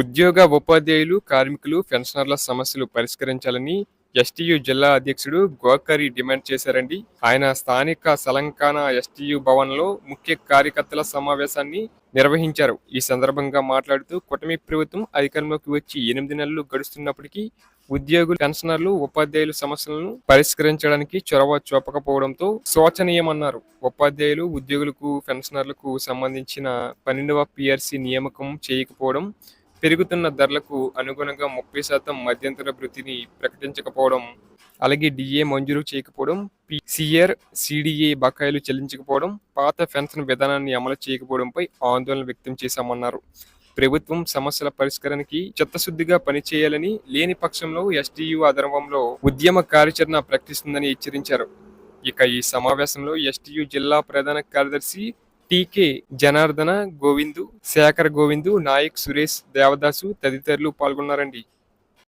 ఉద్యోగ ఉపాధ్యాయులు కార్మికులు పెన్షనర్ల సమస్యలు పరిష్కరించాలని ఎస్టీయు జిల్లా అధ్యక్షుడు గోకరి డిమాండ్ చేశారండి. ఆయన స్థానిక సలంకాన ఎస్టీయు భవన్లో ముఖ్య కార్యకర్తల సమావేశాన్ని నిర్వహించారు. ఈ సందర్భంగా మాట్లాడుతూ కూటమి ప్రభుత్వం అధికారంలోకి వచ్చి ఎనిమిది నెలలు గడుస్తున్నప్పటికీ ఉద్యోగులు పెన్షనర్లు ఉపాధ్యాయుల సమస్యలను పరిష్కరించడానికి చొరవ చూపకపోవడంతో శోచనీయమన్నారు. ఉపాధ్యాయులు ఉద్యోగులకు పెన్షనర్లకు సంబంధించిన పన్నెండవ పిఆర్సీ నియామకం చేయకపోవడం పెరుగుతున్న ధరలకు అనుగుణంగా ముప్పై శాతం మధ్యంతర వృత్తిని ప్రకటించకపోవడం అలాగే డిఏ మంజూరు చేయకపోవడం సిఆర్ సిడిఏ బకాయిలు చెల్లించకపోవడం పాత పెన్షన్ విధానాన్ని అమలు చేయకపోవడంపై ఆందోళన వ్యక్తం చేశామన్నారు. ప్రభుత్వం సమస్యల పరిష్కారానికి చిత్తశుద్ధిగా పనిచేయాలని లేని పక్షంలో ఎస్టీయు ఆధ్వర్యంలో ఉద్యమ కార్యాచరణ ప్రకటిస్తుందని హెచ్చరించారు. ఇక ఈ సమావేశంలో ఎస్టీయు జిల్లా ప్రధాన కార్యదర్శి టీకే జనార్దన గోవిందు శేఖర్ గోవిందు నాయక్ సురేష్ దేవదాసు తదితరులు పాల్గొన్నారండి.